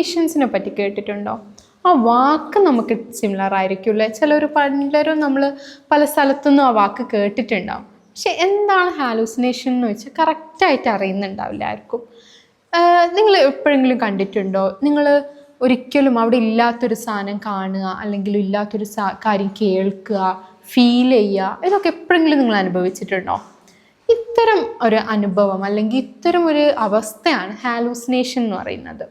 ഹാലൂസിനേഷൻസിനെ പറ്റി കേട്ടിട്ടുണ്ടോ? ആ വാക്ക് നമുക്ക് സിമിലർ ആയിരിക്കും അല്ലേ? ചിലർ പലരും നമ്മൾ പല സ്ഥലത്തുനിന്നും ആ വാക്ക് കേട്ടിട്ടുണ്ടാവും. പക്ഷെ എന്താണ് ഹാലൂസിനേഷൻ എന്ന് വെച്ചാൽ കറക്റ്റായിട്ട് അറിയുന്നുണ്ടാവില്ല ആർക്കും. നിങ്ങൾ എപ്പോഴെങ്കിലും കണ്ടിട്ടുണ്ടോ? നിങ്ങൾ ഒരിക്കലും അവിടെ ഇല്ലാത്തൊരു സാധനം കാണുക അല്ലെങ്കിൽ ഇല്ലാത്തൊരു സാ കാര്യം കേൾക്കുക ഫീൽ ചെയ്യുക ഇതൊക്കെ എപ്പോഴെങ്കിലും നിങ്ങൾ അനുഭവിച്ചിട്ടുണ്ടോ? ഇത്തരം ഒരു അനുഭവം അല്ലെങ്കിൽ ഇത്തരം ഒരു അവസ്ഥയാണ് ഹാലൂസിനേഷൻ എന്ന് പറയുന്നത്.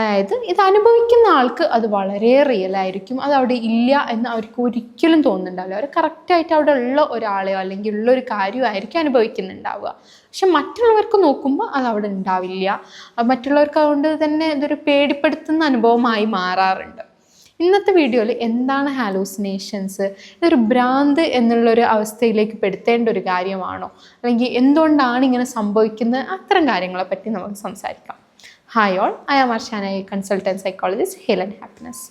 അതായത് ഇത് അനുഭവിക്കുന്ന ആൾക്ക് അത് വളരെ റിയൽ ആയിരിക്കും. അത് അവിടെ ഇല്ല എന്ന് അവർക്ക് ഒരിക്കലും തോന്നുന്നുണ്ടാവില്ല. അവർ കറക്റ്റായിട്ട് അവിടെ ഉള്ള ഒരാളെയോ അല്ലെങ്കിൽ ഉള്ള ഒരു കാര്യമായിരിക്കും അനുഭവിക്കുന്നുണ്ടാവുക. പക്ഷെ മറ്റുള്ളവർക്ക് നോക്കുമ്പോൾ അത് അവിടെ ഉണ്ടാവില്ല. മറ്റുള്ളവർക്ക് അതുകൊണ്ട് തന്നെ ഇതൊരു പേടിപ്പെടുത്തുന്ന അനുഭവമായി മാറാറുണ്ട്. ഇന്നത്തെ വീഡിയോയിൽ എന്താണ് ഹാലൂസിനേഷൻസ് ഇതൊരു ഭ്രാന്ത് എന്നുള്ളൊരു അവസ്ഥയിലേക്ക് പെടുത്തേണ്ട ഒരു കാര്യമാണോ? അല്ലെങ്കിൽ എന്തുകൊണ്ടാണ് ഇങ്ങനെ സംഭവിക്കുന്നത്? അത്തരം കാര്യങ്ങളെപ്പറ്റി നമുക്ക് സംസാരിക്കാം. Hi all I am Arshana consultant psychologist hell and happiness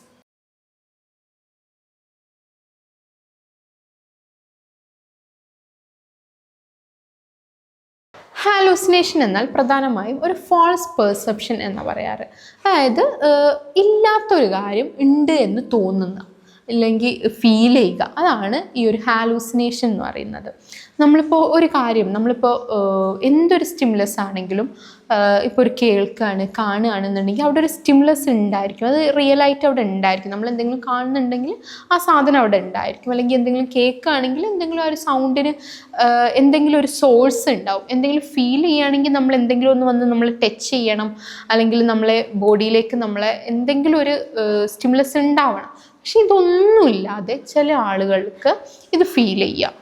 hallucination എന്നാൽ പ്രധാനമായും ഒരു ഫാൾസ് പെർസെപ്ഷൻ എന്ന് പറയാറ്. അതായത് ഇല്ലാത്തൊരു കാര്യം ഉണ്ട് എന്ന് തോന്നുന്ന അല്ലെങ്കിൽ ഫീൽ ചെയ്യുക. അതാണ് ഈ ഒരു ഹാലൂസിനേഷൻ എന്ന് പറയുന്നത്. നമ്മളിപ്പോൾ ഒരു കാര്യം നമ്മളിപ്പോൾ എന്തൊരു സ്റ്റിമുലസ് ആണെങ്കിലും ഇപ്പോൾ ഒരു കേൾക്കുകയാണ് കാണുകയാണെന്നുണ്ടെങ്കിൽ അവിടെ ഒരു സ്റ്റിമുലസ് ഉണ്ടായിരിക്കും. അത് റിയൽ ആയിട്ട് അവിടെ ഉണ്ടായിരിക്കും. നമ്മൾ എന്തെങ്കിലും കാണുന്നുണ്ടെങ്കിൽ ആ സാധനം അവിടെ ഉണ്ടായിരിക്കും. അല്ലെങ്കിൽ എന്തെങ്കിലും കേൾക്കുകയാണെങ്കിൽ എന്തെങ്കിലും ആ ഒരു സൗണ്ടിന് എന്തെങ്കിലും ഒരു സോഴ്സ് ഉണ്ടാവും. എന്തെങ്കിലും ഫീൽ ചെയ്യുകയാണെങ്കിൽ നമ്മൾ എന്തെങ്കിലും ഒന്ന് വന്ന് നമ്മൾ ടച്ച് ചെയ്യണം. അല്ലെങ്കിൽ നമ്മളെ ബോഡിയിലേക്ക് നമ്മളെ എന്തെങ്കിലും ഒരു സ്റ്റിമുലസ് ഉണ്ടാവണം. പക്ഷെ ഇതൊന്നുമില്ലാതെ ചില ആളുകൾക്ക് ഇത് ഫീൽ ചെയ്യാം.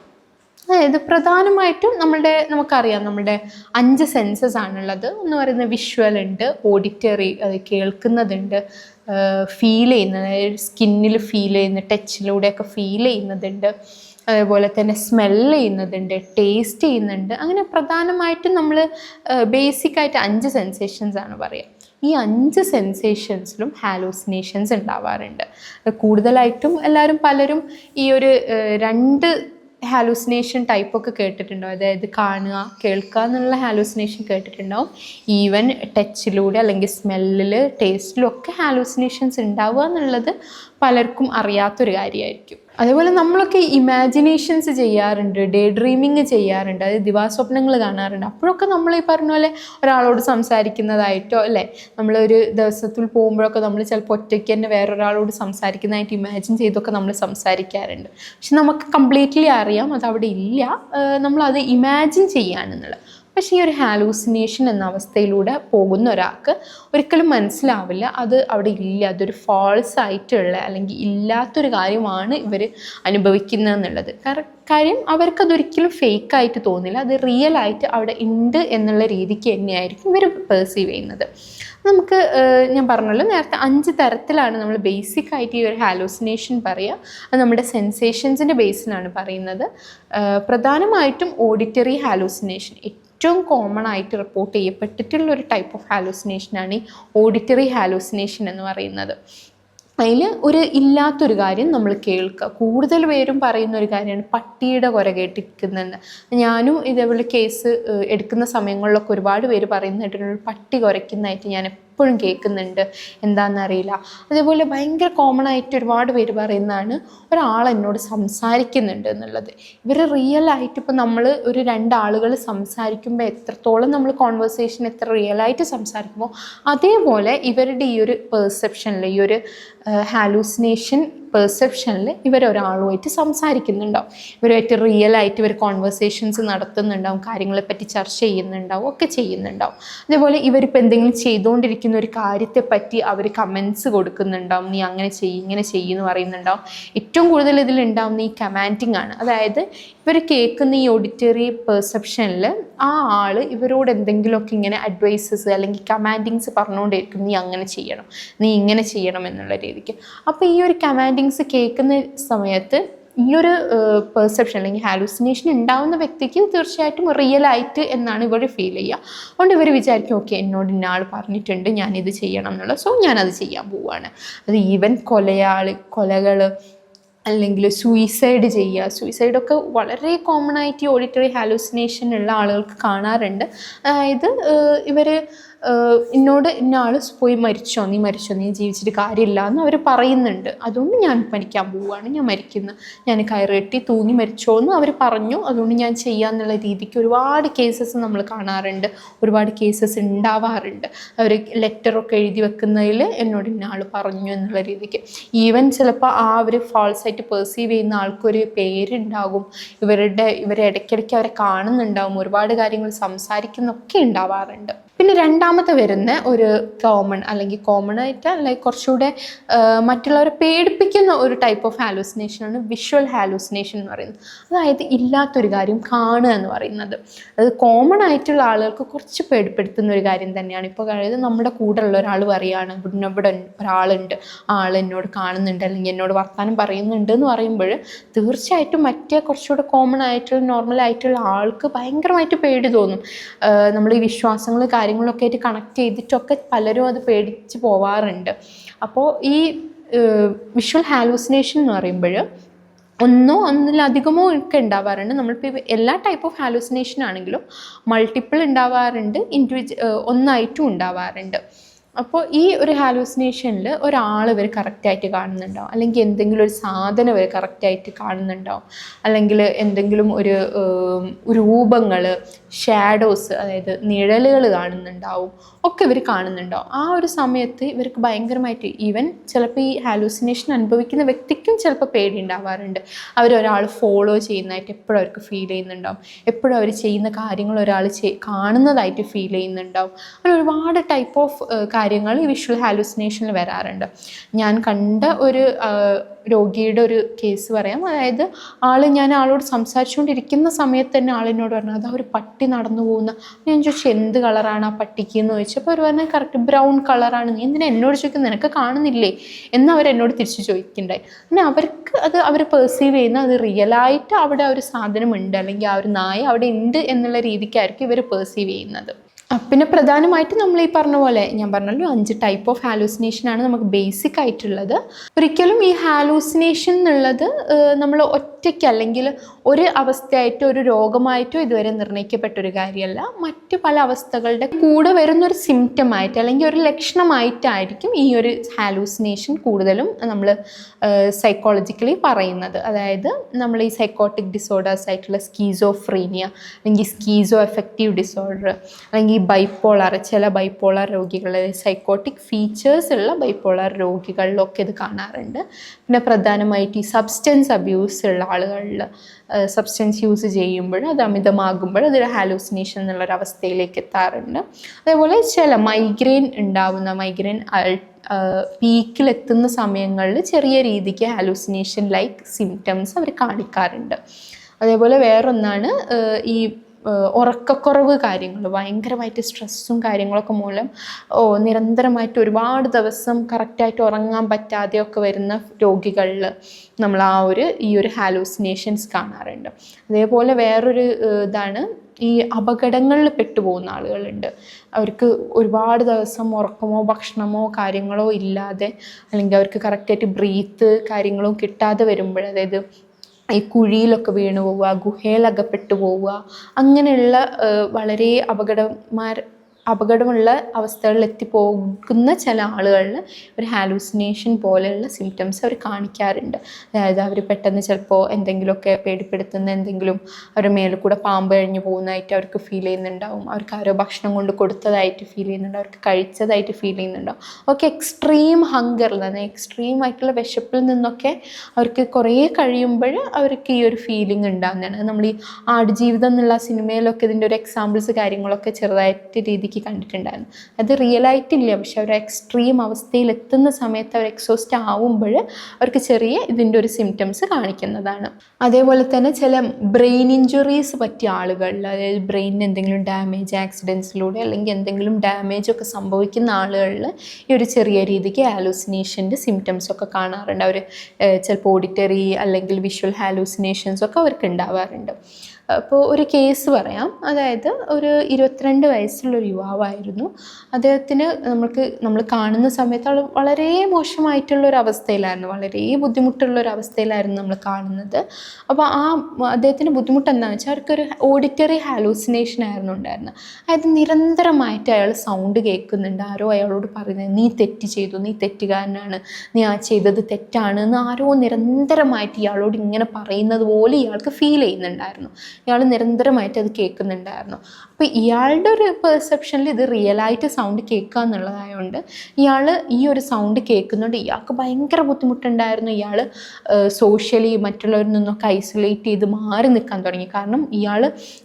അതായത് പ്രധാനമായിട്ടും നമ്മളുടെ നമുക്കറിയാം നമ്മുടെ അഞ്ച് സെൻസസ് ആണുള്ളത്. എന്ന് പറയുന്ന വിഷ്വൽ ഉണ്ട് ഓഡിറ്ററി അത് കേൾക്കുന്നതുണ്ട് ഫീൽ ചെയ്യുന്നത് സ്കിന്നിൽ ഫീൽ ചെയ്യുന്ന ടച്ചിലൂടെയൊക്കെ ഫീൽ ചെയ്യുന്നതുണ്ട്. അതേപോലെ തന്നെ സ്മെൽ ചെയ്യുന്നതുണ്ട് ടേസ്റ്റ് ചെയ്യുന്നുണ്ട്. അങ്ങനെ പ്രധാനമായിട്ടും നമ്മൾ ബേസിക്കായിട്ട് അഞ്ച് സെൻസേഷൻസ് ആണ് പറയുക. ഈ അഞ്ച് സെൻസേഷൻസിലും ഹാലൂസിനേഷൻസ് ഉണ്ടാവാറുണ്ട്. കൂടുതലായിട്ടും എല്ലാവരും പലരും ഈ ഒരു രണ്ട് ഹാലൂസിനേഷൻ ടൈപ്പൊക്കെ കേട്ടിട്ടുണ്ടാവും. അതായത് കാണുക കേൾക്കുക എന്നുള്ള ഹാലൂസിനേഷൻ കേട്ടിട്ടുണ്ടാവും. ഈവൻ ടച്ചിലൂടെ അല്ലെങ്കിൽ സ്മെല്ലിൽ ടേസ്റ്റിലും ഒക്കെ ഹാലൂസിനേഷൻസ് ഉണ്ടാവുക എന്നുള്ളത് പലർക്കും അറിയാത്തൊരു കാര്യമായിരിക്കും. അതേപോലെ നമ്മളൊക്കെ ഇമാജിനേഷൻസ് ചെയ്യാറുണ്ട് ഡേ ഡ്രീമിങ് ചെയ്യാറുണ്ട് അതായത് ദിവാസ്വപ്നങ്ങൾ കാണാറുണ്ട്. അപ്പോഴൊക്കെ നമ്മൾ ഈ പറഞ്ഞ പോലെ ഒരാളോട് സംസാരിക്കുന്നതായിട്ടോ അല്ലേ? നമ്മളൊരു ദിവസത്തിൽ പോകുമ്പോഴൊക്കെ നമ്മൾ ചിലപ്പോൾ ഒറ്റയ്ക്ക് തന്നെ വേറൊരാളോട് സംസാരിക്കുന്നതായിട്ട് ഇമാജിൻ ചെയ്തൊക്കെ നമ്മൾ സംസാരിക്കാറുണ്ട്. പക്ഷെ നമുക്ക് കംപ്ലീറ്റ്ലി അറിയാം അത് അവിടെ ഇല്ല നമ്മളത് ഇമാജിൻ ചെയ്യാനെന്നുള്ളത് പക്ഷേ ഈ ഒരു ഹാലൂസിനേഷൻ എന്ന അവസ്ഥയിലൂടെ പോകുന്ന ഒരാൾക്ക് ഒരിക്കലും മനസ്സിലാവില്ല. അത് അവിടെ ഇല്ല. അതൊരു ഫോൾസ് ആയിട്ടുള്ള അല്ലെങ്കിൽ ഇല്ലാത്തൊരു കാര്യമാണ് ഇവർ അനുഭവിക്കുന്നത് എന്നുള്ളത്. കാരണം കാര്യം അവർക്കതൊരിക്കലും ഫേക്കായിട്ട് തോന്നില്ല. അത് റിയൽ ആയിട്ട് അവിടെ ഉണ്ട് എന്നുള്ള രീതിക്ക് തന്നെയായിരിക്കും ഇവർ പെർസീവ് ചെയ്യുന്നത്. നമുക്ക് ഞാൻ പറഞ്ഞല്ലോ നേരത്തെ അഞ്ച് തരത്തിലാണ് നമ്മൾ ബേസിക് ആയിട്ട് ഈ ഒരു ഹാലോസിനേഷൻ പറയുക. അത് നമ്മുടെ സെൻസേഷൻസിന്റെ ബേസിലാണ് പറയുന്നത്. പ്രധാനമായിട്ടും ഓഡിറ്ററി ഹാലോസിനേഷൻ ഏറ്റവും കോമൺ ആയിട്ട് റിപ്പോർട്ട് ചെയ്യപ്പെട്ടിട്ടുള്ള ഒരു ടൈപ്പ് ഓഫ് ഹാലൂസിനേഷനാണ് ഈ ഓഡിറ്ററി ഹാലോസിനേഷൻ എന്ന് പറയുന്നത്. അതിൽ ഒരു ഇല്ലാത്തൊരു കാര്യം നമ്മൾ കേൾക്കുക കൂടുതൽ പേരും പറയുന്ന ഒരു കാര്യമാണ് പട്ടിയുടെ കുര കേട്ടിരിക്കുന്നതെന്ന്. ഞാനും ഇതേപോലെ കേസ് എടുക്കുന്ന സമയങ്ങളിലൊക്കെ ഒരുപാട് പേര് പറയുന്നതായിട്ടുള്ള പട്ടി കുരയ്ക്കുന്നതായിട്ട് ഞാൻ എപ്പോഴും കേൾക്കുന്നുണ്ട്. എന്താണെന്നറിയില്ല അതേപോലെ ഭയങ്കര കോമൺ ആയിട്ട് ഒരുപാട് പേര് പറയുന്നതാണ് ഒരാൾ എന്നോട് സംസാരിക്കുന്നുണ്ട് എന്നുള്ളത്. ഇവർ റിയൽ ആയിട്ട് ഇപ്പോൾ നമ്മൾ ഒരു രണ്ടാളുകൾ സംസാരിക്കുമ്പോൾ എത്രത്തോളം നമ്മൾ കോൺവെർസേഷൻ എത്ര റിയൽ ആയിട്ട് സംസാരിക്കുമ്പോൾ അതേപോലെ ഇവരുടെ ഈ ഒരു പെർസെപ്ഷനിൽ ഈ ഒരു ഹാലൂസിനേഷൻ പെർസെപ്ഷനിൽ ഇവർ ഒരാളുമായിട്ട് സംസാരിക്കുന്നുണ്ടാവും. ഇവരുമായിട്ട് റിയൽ ആയിട്ട് ഇവർ കോൺവെർസേഷൻസ് നടത്തുന്നുണ്ടാവും കാര്യങ്ങളെപ്പറ്റി ചർച്ച ചെയ്യുന്നുണ്ടാവും ഒക്കെ ചെയ്യുന്നുണ്ടാവും. അതേപോലെ ഇവരിപ്പോൾ എന്തെങ്കിലും ചെയ്തുകൊണ്ടിരിക്കുന്ന ഒരു കാര്യത്തെപ്പറ്റി അവർ കമൻസ് കൊടുക്കുന്നുണ്ടാവും. നീ അങ്ങനെ ചെയ്യും ഇങ്ങനെ ചെയ്യുമെന്ന് പറയുന്നുണ്ടാവും. ഏറ്റവും കൂടുതൽ ഇതിലുണ്ടാവുന്ന ഈ കമാൻഡിങ് ആണ്. അതായത് ഇവർ കേൾക്കുന്ന ഈ ഓഡിറ്ററി പെർസെപ്ഷനിൽ ആ ആൾ ഇവരോട് എന്തെങ്കിലുമൊക്കെ ഇങ്ങനെ അഡ്വൈസസ് അല്ലെങ്കിൽ കമാൻഡിങ്സ് പറഞ്ഞുകൊണ്ടിരിക്കും നീ അങ്ങനെ ചെയ്യണം നീ ഇങ്ങനെ ചെയ്യണം എന്നുള്ള രീതിക്ക്. അപ്പോൾ ഈ ഒരു കമാൻഡിങ്സ് കേൾക്കുന്ന സമയത്ത് ഈ ഒരു പെർസെപ്ഷൻ അല്ലെങ്കിൽ ഹാലൂസിനേഷൻ ഉണ്ടാവുന്ന വ്യക്തിക്ക് തീർച്ചയായിട്ടും റിയൽ ആയിട്ട് എന്നാണ് ഇവർ ഫീൽ ചെയ്യുക. അതുകൊണ്ട് ഇവർ വിചാരിക്കും ഓക്കെ എന്നോട് ഇന്ന ആൾ പറഞ്ഞിട്ടുണ്ട് ഞാനിത് ചെയ്യണം എന്നുള്ളത് സോ ഞാനത് ചെയ്യാൻ പോവുകയാണ് അത് ഈവൻ കൊലയാൾ കൊലകൾ അല്ലെങ്കിൽ സൂയിസൈഡ് ചെയ്യുക. സൂയിസൈഡൊക്കെ വളരെ കോമൺ ആയിട്ട് ഓഡിറ്ററി ഹാലൂസിനേഷൻ ഉള്ള ആളുകൾക്ക് കാണാറുണ്ട്. അതായത് ഇവർ എന്നോട് ഇന്ന ആൾ പോയി മരിച്ചോ? നീ മരിച്ചോ? നീ ജീവിച്ചിട്ട് കാര്യമില്ല എന്ന് അവർ പറയുന്നുണ്ട്. അതുകൊണ്ട് ഞാൻ മരിക്കാൻ പോവുകയാണ്. ഞാൻ മരിക്കുന്നു. ഞാൻ കയറിട്ടി തൂങ്ങി മരിച്ചോ എന്ന് അവർ പറഞ്ഞു. അതുകൊണ്ട് ഞാൻ ചെയ്യാന്നുള്ള രീതിക്ക് ഒരുപാട് കേസസ് നമ്മൾ കാണാറുണ്ട്. ഒരുപാട് കേസസ് ഉണ്ടാവാറുണ്ട്. അവർ ലെറ്ററൊക്കെ എഴുതി വെക്കുന്നതിൽ എന്നോട് ഇന്ന ആൾ പറഞ്ഞു എന്നുള്ള രീതിക്ക്. ഈവൻ ചിലപ്പോൾ ആ അവർ ഫാൾസ് ആയിട്ട് പെർസീവ് ചെയ്യുന്ന ആൾക്കൊരു പേരുണ്ടാകും. ഇവരുടെ ഇവരെ ഇടയ്ക്കിടയ്ക്ക് അവരെ കാണുന്നുണ്ടാവും. ഒരുപാട് കാര്യങ്ങൾ സംസാരിക്കുന്നൊക്കെ ഉണ്ടാവാറുണ്ട്. പിന്നെ രണ്ടാമത്തെ വരുന്ന ഒരു കോമൺ അല്ലെങ്കിൽ കോമൺ ആയിട്ട് അല്ലെങ്കിൽ കുറച്ചുകൂടെ മറ്റുള്ളവരെ പേടിപ്പിക്കുന്ന ഒരു ടൈപ്പ് ഓഫ് ഹാലൂസിനേഷനാണ് വിഷ്വൽ ഹാലൂസിനേഷൻ എന്ന് പറയുന്നത്. അതായത് ഇല്ലാത്തൊരു കാര്യം കാണുക എന്ന് പറയുന്നത്. അത് കോമൺ ആയിട്ടുള്ള ആളുകൾക്ക് കുറച്ച് പേടിപ്പെടുത്തുന്ന ഒരു കാര്യം തന്നെയാണ്. ഇപ്പോൾ അതായത് നമ്മുടെ കൂടെ ഉള്ള ഒരാൾ പറയുകയാണ് ഇവിടെ ഒരാളുണ്ട്. ആൾ എന്നോട് കാണുന്നുണ്ട് അല്ലെങ്കിൽ എന്നോട് വർത്തമാനം പറയുന്നുണ്ട് എന്ന് പറയുമ്പോൾ തീർച്ചയായിട്ടും മറ്റേ കുറച്ചുകൂടെ കോമൺ ആയിട്ടുള്ള നോർമൽ ആയിട്ടുള്ള ആൾക്ക് ഭയങ്കരമായിട്ട് പേടി തോന്നും. നമ്മൾ ഈ വിശ്വാസങ്ങൾ കാര്യങ്ങളൊക്കെ ആയിട്ട് കണക്ട് ചെയ്തിട്ടൊക്കെ പലരും അത് പേടിച്ച് പോവാറുണ്ട്. അപ്പോൾ ഈ വിഷ്വൽ ഹാലൂസിനേഷൻ എന്ന് പറയുമ്പോൾ ഒന്നോ ഒന്നിലധികമോ ഒക്കെ ഉണ്ടാവാറുണ്ട്. നമ്മളിപ്പോൾ എല്ലാ ടൈപ്പ് ഓഫ് ഹാലൂസിനേഷൻ ആണെങ്കിലും മൾട്ടിപ്പിൾ ഉണ്ടാവാറുണ്ട് ഇൻഡിവിജ്വൽ ഒന്നായിട്ടും ഉണ്ടാവാറുണ്ട്. അപ്പോൾ ഈ ഒരു ഹാലൂസിനേഷനിൽ ഒരാൾ ഇവർ കറക്റ്റായിട്ട് കാണുന്നുണ്ടാവും അല്ലെങ്കിൽ എന്തെങ്കിലും ഒരു സാധനം ഇവർ കറക്റ്റായിട്ട് കാണുന്നുണ്ടാവും അല്ലെങ്കിൽ എന്തെങ്കിലും ഒരു രൂപങ്ങൾ ഷാഡോസ് അതായത് നിഴലുകൾ കാണുന്നുണ്ടാവും ഒക്കെ ഇവർ കാണുന്നുണ്ടാവും ആ ഒരു സമയത്ത് ഇവർക്ക് ഭയങ്കരമായിട്ട് ഈവൻ ചിലപ്പോൾ ഈ ഹാലൂസിനേഷൻ അനുഭവിക്കുന്ന വ്യക്തിക്കും ചിലപ്പോൾ പേടി ഉണ്ടാവാറുണ്ട് അവരൊരാൾ ഫോളോ ചെയ്യുന്നതായിട്ട് എപ്പോഴും അവർക്ക് ഫീൽ ചെയ്യുന്നുണ്ടാവും. എപ്പോഴും അവർ ചെയ്യുന്ന കാര്യങ്ങൾ ഒരാൾ കാണുന്നതായിട്ട് ഫീൽ ചെയ്യുന്നുണ്ടാവും. അങ്ങനെ ഒരുപാട് ടൈപ്പ് ഓഫ് കാര്യങ്ങൾ ഈ വിഷ്വൽ ഹാലൂസിനേഷനിൽ വരാറുണ്ട്. ഞാൻ കണ്ട ഒരു രോഗിയുടെ ഒരു കേസ് പറയാം. അതായത് ആൾ ഞാൻ ആളോട് സംസാരിച്ചുകൊണ്ടിരിക്കുന്ന സമയത്ത് തന്നെ ആളിനോട് പറഞ്ഞു അത് ഒരു പട്ടി നടന്നു പോകുന്ന. ഞാൻ ചോദിച്ചു എന്ത് കളറാണ് ആ പട്ടിക്ക്? എന്ന് ചോദിച്ചപ്പോൾ അവർ പറഞ്ഞാൽ കറക്റ്റ് ബ്രൗൺ കളറാണ്. നീ എന്തിനാ എന്നോട് ചോദിക്കുന്നത് നിനക്ക് കാണുന്നില്ലേ? എന്ന് അവർ എന്നോട് തിരിച്ച് ചോദിക്കണ്ടായി പിന്നെ അവർക്ക് അത് അവർ പെർസീവ് ചെയ്യുന്ന അത് റിയലായിട്ട് അവിടെ ആ ഒരു സാധനം ഉണ്ട് അല്ലെങ്കിൽ ആ ഒരു നായ അവിടെ ഉണ്ട് എന്നുള്ള രീതിക്കായിരിക്കും ഇവർ പെർസീവ് ചെയ്യുന്നത്. പിന്നെ പ്രധാനമായിട്ട് നമ്മൾ ഈ പറഞ്ഞ പോലെ ഞാൻ പറഞ്ഞല്ലോ അഞ്ച് ടൈപ്പ് ഓഫ് ഹാലൂസിനേഷൻ ആണ് നമുക്ക് ബേസിക് ആയിട്ടുള്ളത്. ഒരിക്കലും ഈ ഹാലൂസിനേഷൻ എന്നുള്ളത് നമ്മൾ ഒറ്റയ്ക്ക് അല്ലെങ്കിൽ ഒരു അവസ്ഥയായിട്ടോ ഒരു രോഗമായിട്ടോ ഇതുവരെ നിർണയിക്കപ്പെട്ടൊരു കാര്യമല്ല. മറ്റ് പല അവസ്ഥകളുടെ കൂടെ വരുന്ന ഒരു സിംറ്റം ആയിട്ട് അല്ലെങ്കിൽ ഒരു ലക്ഷണമായിട്ടായിരിക്കും ഈ ഒരു ഹാലൂസിനേഷൻ കൂടുതലും നമ്മൾ സൈക്കോളജിക്കലി പറയുന്നത്. അതായത് നമ്മൾ ഈ സൈക്കോട്ടിക് ഡിസോർഡേഴ്സ് ആയിട്ടുള്ള സ്കീസോഫ്രീനിയ അല്ലെങ്കിൽ സ്കീസോ എഫക്റ്റീവ് ഡിസോർഡർ അല്ലെങ്കിൽ ബൈപ്പോളാർ ചില ബൈപ്പോളാർ രോഗികൾ സൈക്കോട്ടിക് ഫീച്ചേഴ്സ് ഉള്ള ബൈപ്പോളാർ രോഗികളിലൊക്കെ ഇത് കാണാറുണ്ട്. പിന്നെ പ്രധാനമായിട്ട് ഈ സബ്സ്റ്റൻസ് അബ്യൂസ് ഉള്ള ആളുകളിൽ സബ്സ്റ്റൻസ് യൂസ് ചെയ്യുമ്പോൾ അത് അമിതമാകുമ്പോൾ അതൊരു ഹാലൂസിനേഷൻ എന്നുള്ളൊരു അവസ്ഥയിലേക്ക് എത്താറുണ്ട്. അതേപോലെ ചില മൈഗ്രെയിൻ ഉണ്ടാവുന്ന മൈഗ്രെയിൻ പീക്കിലെത്തുന്ന സമയങ്ങളിൽ ചെറിയ രീതിക്ക് ഹാലൂസിനേഷൻ ലൈക്ക് സിംറ്റംസ് അവർ കാണിക്കാറുണ്ട്. അതേപോലെ വേറൊന്നാണ് ഈ ഉറക്കക്കുറവ് കാര്യങ്ങൾ ഭയങ്കരമായിട്ട് സ്ട്രെസ്സും കാര്യങ്ങളൊക്കെ മൂലം ഓ നിരന്തരമായിട്ട് ഒരുപാട് ദിവസം കറക്റ്റായിട്ട് ഉറങ്ങാൻ പറ്റാതെയൊക്കെ വരുന്ന രോഗികളിൽ നമ്മൾ ആ ഒരു ഈ ഒരു ഹാലൂസിനേഷൻസ് കാണാറുണ്ട്. അതേപോലെ വേറൊരു ഇതാണ് ഈ അപകടങ്ങളിൽ പെട്ടുപോകുന്ന ആളുകളുണ്ട്. അവർക്ക് ഒരുപാട് ദിവസം ഉറക്കമോ ഭക്ഷണമോ കാര്യങ്ങളോ ഇല്ലാതെ അല്ലെങ്കിൽ അവർക്ക് കറക്റ്റായിട്ട് ബ്രീത്ത് കാര്യങ്ങളും കിട്ടാതെ വരുമ്പോൾ അതായത് ഈ കുഴിയിലൊക്കെ വീണു പോവുക ഗുഹയിലകപ്പെട്ടു പോവുക അങ്ങനെയുള്ള വളരെ അപകടമാർ അപകടമുള്ള അവസ്ഥകളിൽ എത്തിപ്പോകുന്ന ചില ആളുകളിൽ ഒരു ഹാലൂസിനേഷൻ പോലെയുള്ള സിംറ്റംസ് അവർ കാണിക്കാറുണ്ട്. അതായത് അവർ പെട്ടെന്ന് ചിലപ്പോൾ എന്തെങ്കിലുമൊക്കെ പേടിപ്പെടുത്തുന്ന എന്തെങ്കിലും അവരുടെ മേലെ കൂടെ പാമ്പ് കഴിഞ്ഞു പോകുന്നതായിട്ട് അവർക്ക് ഫീൽ ചെയ്യുന്നുണ്ടാവും. അവർക്ക് ആരോ ഭക്ഷണം കൊണ്ട് കൊടുത്തതായിട്ട് ഫീൽ ചെയ്യുന്നുണ്ടാവും. അവർക്ക് കഴിച്ചതായിട്ട് ഫീൽ ചെയ്യുന്നുണ്ടാവും. ഒക്കെ എക്സ്ട്രീം ഹങ്കറിൽ നിന്ന് എക്സ്ട്രീം ആയിട്ടുള്ള വിശപ്പിൽ നിന്നൊക്കെ അവർക്ക് കുറേ കഴിയുമ്പോൾ അവർക്ക് ഈ ഒരു ഫീലിംഗ് ഉണ്ടാകുന്നതാണ് നമ്മൾ ഈ ആടുജീവിതം എന്നുള്ള സിനിമയിലൊക്കെ ഇതിന്റെ ഒരു എക്സാമ്പിൾസ് കാര്യങ്ങളൊക്കെ ചെറുതായിട്ട് രീതിക്ക് കണ്ടിട്ടുണ്ടായിരുന്നു. അത് റിയൽ ആയിട്ടില്ല. പക്ഷെ അവർ എക്സ്ട്രീം അവസ്ഥയിൽ എത്തുന്ന സമയത്ത് അവർ എക്സോസ്റ്റ് ആവുമ്പോൾ അവർക്ക് ചെറിയ ഇതിന്റെ ഒരു സിംറ്റംസ് കാണിക്കുന്നതാണ്. അതേപോലെ തന്നെ ചില ബ്രെയിൻ ഇഞ്ചുറീസ് പറ്റിയ ആളുകളിൽ അതായത് ബ്രെയിനിന് എന്തെങ്കിലും ഡാമേജ് ആക്സിഡൻസിലൂടെ അല്ലെങ്കിൽ എന്തെങ്കിലും ഡാമേജ് ഒക്കെ സംഭവിക്കുന്ന ആളുകളിൽ ഈ ഒരു ചെറിയ രീതിക്ക് ഹാലൂസിനേഷന്റെ സിംറ്റംസ് ഒക്കെ കാണാറുണ്ട്. അവർ ചിലപ്പോൾ ഓഡിറ്ററി അല്ലെങ്കിൽ വിഷ്വൽ ഹാലൂസിനേഷൻസ് ഒക്കെ അവർക്ക് ഉണ്ടാവാറുണ്ട്. അപ്പോൾ ഒരു കേസ് പറയാം. അതായത് ഒരു ഇരുപത്തിരണ്ട് വയസ്സുള്ള ഒരു യുവാവായിരുന്നു. അദ്ദേഹത്തിന് നമ്മൾക്ക് നമ്മൾ കാണുന്ന സമയത്ത് അവൾ വളരെ മോശമായിട്ടുള്ള ഒരു അവസ്ഥയിലായിരുന്നു. വളരെ ബുദ്ധിമുട്ടുള്ള ഒരു അവസ്ഥയിലായിരുന്നു നമ്മൾ കാണുന്നത്. അപ്പോൾ ആ അദ്ദേഹത്തിന്റെ ബുദ്ധിമുട്ട് എന്താണെന്ന് വെച്ചാൽ അവർക്കൊരു ഓഡിറ്ററി ഹാലൂസിനേഷൻ ആയിരുന്നു ഉണ്ടായിരുന്നത്. അതായത് നിരന്തരമായിട്ട് അയാൾ സൗണ്ട് കേൾക്കുന്നുണ്ട്. ആരോ അയാളോട് പറയുന്നത് നീ തെറ്റ് ചെയ്തു നീ തെറ്റുകാരനാണ്. നീ ആ ചെയ്തത് തെറ്റാണ് എന്ന് ആരോ നിരന്തരമായിട്ട് ഇയാളോട് ഇങ്ങനെ പറയുന്നത് പോലെ ഇയാൾക്ക് ഫീൽ ചെയ്യുന്നുണ്ടായിരുന്നു. ഇയാൾ നിരന്തരമായിട്ട് അത് കേൾക്കുന്നുണ്ടായിരുന്നു. അപ്പോൾ ഇയാളുടെ ഒരു പെർസെപ്ഷനിൽ ഇത് റിയലായിട്ട് സൗണ്ട് കേൾക്കുക എന്നുള്ളതായതുകൊണ്ട് ഇയാൾ ഈ ഒരു സൗണ്ട് കേൾക്കുന്നുണ്ട് ഇയാൾക്ക് ഭയങ്കര ബുദ്ധിമുട്ടുണ്ടായിരുന്നു. ഇയാൾ സോഷ്യലി മറ്റുള്ളവരിൽ നിന്നൊക്കെ ഐസൊലേറ്റ് ചെയ്ത് മാറി നിൽക്കാൻ തുടങ്ങി. കാരണം ഇയാൾ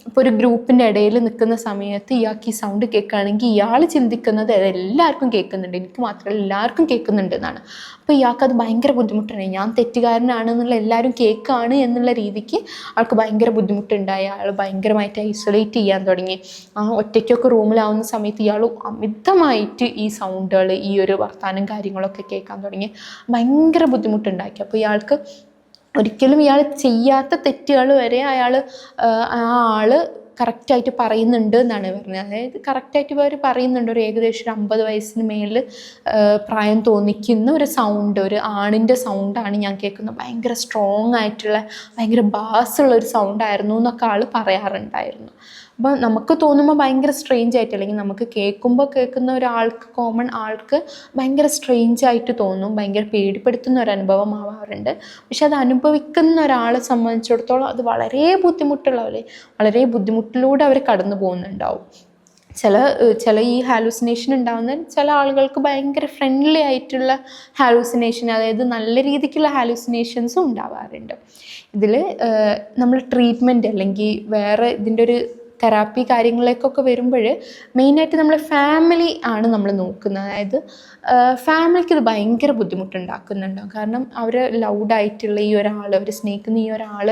ഇപ്പോൾ ഒരു ഗ്രൂപ്പിന്റെ ഇടയിൽ നിൽക്കുന്ന സമയത്ത് ഇയാൾക്ക് ഈ സൗണ്ട് കേൾക്കുകയാണെങ്കിൽ ഇയാൾ ചിന്തിക്കുന്നത് എല്ലാവർക്കും കേൾക്കുന്നുണ്ട്. എനിക്ക് മാത്രമല്ല എല്ലാവർക്കും കേൾക്കുന്നുണ്ട് എന്നാണ്. അപ്പോൾ ഇയാൾക്ക് അത് ഭയങ്കര ബുദ്ധിമുട്ടാണ്. ഞാൻ തെറ്റുകാരനാണ് എന്നുള്ള എല്ലാവരും കേൾക്കുകയാണ് എന്നുള്ള രീതിക്ക് ആൾക്ക് ഭയങ്കര ബുദ്ധിമുട്ടുണ്ടായി അയാൾ ഭയങ്കരമായിട്ട് ഐസൊലേറ്റ് ചെയ്യാൻ തുടങ്ങി. ആ ഒറ്റയ്ക്കൊക്കെ റൂമിലാവുന്ന സമയത്ത് ഇയാൾ അമിതമായിട്ട് ഈ സൗണ്ടുകൾ ഈ ഒരു വർത്തമാനം കാര്യങ്ങളൊക്കെ കേൾക്കാൻ തുടങ്ങി. ഭയങ്കര ബുദ്ധിമുട്ടുണ്ടാക്കി. അപ്പോൾ ഇയാൾക്ക് ഒരിക്കലും ഇയാൾ ചെയ്യാത്ത തെറ്റുകൾ വരെ അയാൾ ആ ആൾ കറക്റ്റായിട്ട് പറയുന്നുണ്ട് എന്നാണ് പറഞ്ഞത്. അതായത് കറക്റ്റായിട്ട് അവർ പറയുന്നുണ്ട്. ഒരു ഏകദേശം ഒരു അമ്പത് വയസ്സിന് മേളിൽ പ്രായം തോന്നിക്കുന്ന ഒരു സൗണ്ട് ഒരു ആണിന്റെ സൗണ്ടാണ് ഞാൻ കേൾക്കുന്നത്. ഭയങ്കര സ്ട്രോങ് ആയിട്ടുള്ള ഭയങ്കര ബാസുള്ള ഒരു സൗണ്ടായിരുന്നു എന്നൊക്കെ ആൾ പറയാറുണ്ടായിരുന്നു. അപ്പോൾ നമുക്ക് തോന്നുമ്പോൾ ഭയങ്കര സ്ട്രെയിഞ്ച് ആയിട്ട് അല്ലെങ്കിൽ നമുക്ക് കേൾക്കുമ്പോൾ കേൾക്കുന്ന ഒരാൾക്ക് കോമൺ ആൾക്ക് ഭയങ്കര സ്ട്രെയിഞ്ച് ആയിട്ട് തോന്നും ഭയങ്കര പേടിപ്പെടുത്തുന്ന ഒരു അനുഭവം ആവാറുണ്ട്. പക്ഷെ അത് അനുഭവിക്കുന്ന ഒരാളെ സംബന്ധിച്ചിടത്തോളം അത് വളരെ ബുദ്ധിമുട്ടുള്ളവർ വളരെ ബുദ്ധിമുട്ടിലൂടെ അവർ കടന്നു പോകുന്നുണ്ടാവും. ചില ചില ഈ ഹാലൂസിനേഷൻ ഉണ്ടാകുന്ന ചില ആളുകൾക്ക് ഭയങ്കര ഫ്രണ്ട്ലി ആയിട്ടുള്ള ഹാലൂസിനേഷൻ അതായത് നല്ല രീതിക്കുള്ള ഹാലൂസിനേഷൻസും ഉണ്ടാവാറുണ്ട്. ഇതിൽ നമ്മൾ ട്രീറ്റ്മെന്റ് അല്ലെങ്കിൽ വേറെ ഇതിന്റെ ഒരു തെറാപ്പി കാര്യങ്ങളിലേക്കൊക്കെ വരുമ്പോൾ മെയിനായിട്ട് നമ്മൾ ഫാമിലി ആണ് നമ്മൾ നോക്കുന്നത് അതായത് ഫാമിലിക്ക് ഇത് ഭയങ്കര ബുദ്ധിമുട്ടുണ്ടാക്കുന്നുണ്ടാവും കാരണം അവർ ലൗഡായിട്ടുള്ള ഈ ഒരാൾ അവർ സ്നേഹിക്കുന്ന ഈ ഒരാൾ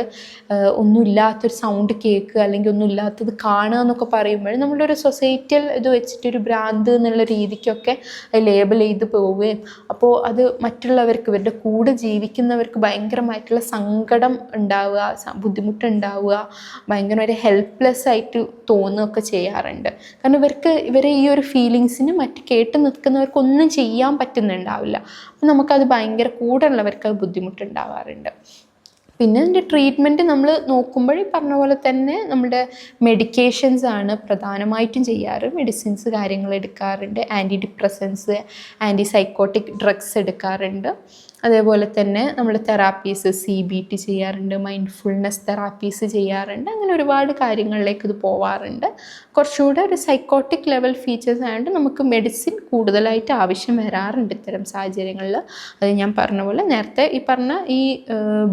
ഒന്നുമില്ലാത്തൊരു സൗണ്ട് കേൾക്കുക അല്ലെങ്കിൽ ഒന്നുമില്ലാത്തത് കാണുക എന്നൊക്കെ പറയുമ്പോൾ നമ്മളുടെ ഒരു സൊസൈറ്റിയിൽ ഇത് വെച്ചിട്ടൊരു ഭ്രാന്ത് എന്നുള്ള രീതിക്കൊക്കെ ലേബിൾ ചെയ്ത് പോവുകയും അപ്പോൾ അത് മറ്റുള്ളവർക്ക് ഇവരുടെ കൂടെ ജീവിക്കുന്നവർക്ക് ഭയങ്കരമായിട്ടുള്ള സങ്കടം ഉണ്ടാവുക ബുദ്ധിമുട്ടുണ്ടാവുക ഭയങ്കര ഹെൽപ്ലെസ് ആയിട്ട് തോന്നുകയൊക്കെ ചെയ്യാറുണ്ട്. കാരണം ഇവർക്ക് ഇവരെ ഈ ഒരു ഫീലിങ്സിന് മറ്റ് കേട്ട് നിൽക്കുന്നവർക്കൊന്നും ചെയ്യാൻ പറ്റുന്നുണ്ടാവില്ല. അപ്പം നമുക്കത് ഭയങ്കര കൂടെ ഉള്ളവർക്ക് അത് ബുദ്ധിമുട്ടുണ്ടാവാറുണ്ട്. പിന്നെ അതിന്റെ ട്രീറ്റ്മെന്റ് നമ്മൾ നോക്കുമ്പോൾ പറഞ്ഞ പോലെ തന്നെ നമ്മുടെ മെഡിക്കേഷൻസ് ആണ് പ്രധാനമായിട്ടും ചെയ്യാറ്. മെഡിസിൻസ് കാര്യങ്ങൾ എടുക്കാറുണ്ട്. Antidepressants antipsychotic drugs എടുക്കാറുണ്ട്. അതേപോലെ തന്നെ നമ്മൾ തെറാപ്പീസ് സി ബി ടി ചെയ്യാറുണ്ട് മൈൻഡ്ഫുൾനെസ് തെറാപ്പീസ് ചെയ്യാറുണ്ട്. അങ്ങനെ ഒരുപാട് കാര്യങ്ങളിലേക്ക് ഇത് പോവാറുണ്ട്. കുറച്ചുകൂടെ ഒരു സൈക്കോട്ടിക് ലെവൽ ഫീച്ചേഴ്സ് ആയതുകൊണ്ട് നമുക്ക് മെഡിസിൻ കൂടുതലായിട്ട് ആവശ്യം വരാറുണ്ട് ഇത്തരം സാഹചര്യങ്ങളിൽ. അത് ഞാൻ പറഞ്ഞ പോലെ നേരത്തെ ഈ പറഞ്ഞ ഈ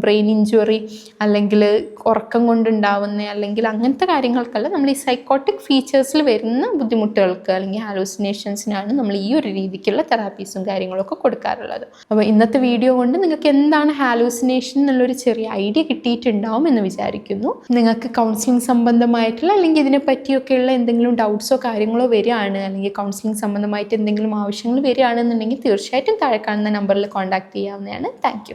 ബ്രെയിൻ ഇഞ്ചുറി അല്ലെങ്കിൽ ഉറക്കം കൊണ്ടുണ്ടാവുന്ന അല്ലെങ്കിൽ അങ്ങനത്തെ കാര്യങ്ങൾക്കല്ല നമ്മൾ ഈ സൈക്കോട്ടിക് ഫീച്ചേഴ്സിൽ വരുന്ന ബുദ്ധിമുട്ടുകൾക്ക് അല്ലെങ്കിൽ ഹാലൂസിനേഷൻസിനാണ് നമ്മൾ ഈ ഒരു രീതിക്കുള്ള തെറാപ്പീസും കാര്യങ്ങളൊക്കെ കൊടുക്കാറുള്ളത്. അപ്പോൾ ഇന്നത്തെ വീഡിയോ കൊണ്ട് നിങ്ങൾക്ക് എന്താണ് ഹാലൂസിനേഷൻ എന്നുള്ളൊരു ചെറിയ ഐഡിയ കിട്ടിയിട്ടുണ്ടാവും എന്ന് വിചാരിക്കുന്നു. നിങ്ങൾക്ക് കൗൺസിലിംഗ് സംബന്ധമായിട്ടുള്ള അല്ലെങ്കിൽ ഇതിനെ പറ്റിയൊക്കെയുള്ള എന്തെങ്കിലും ഡൗട്ട്സോ കാര്യങ്ങളോ വരികയാണ് അല്ലെങ്കിൽ കൗൺസിലിംഗ് സംബന്ധമായിട്ട് എന്തെങ്കിലും ആവശ്യങ്ങൾ വരികയാണെന്നുണ്ടെങ്കിൽ തീർച്ചയായിട്ടും താഴെ കാണുന്ന നമ്പറിൽ കോൺടാക്ട് ചെയ്യാവുന്നതാണ്. താങ്ക്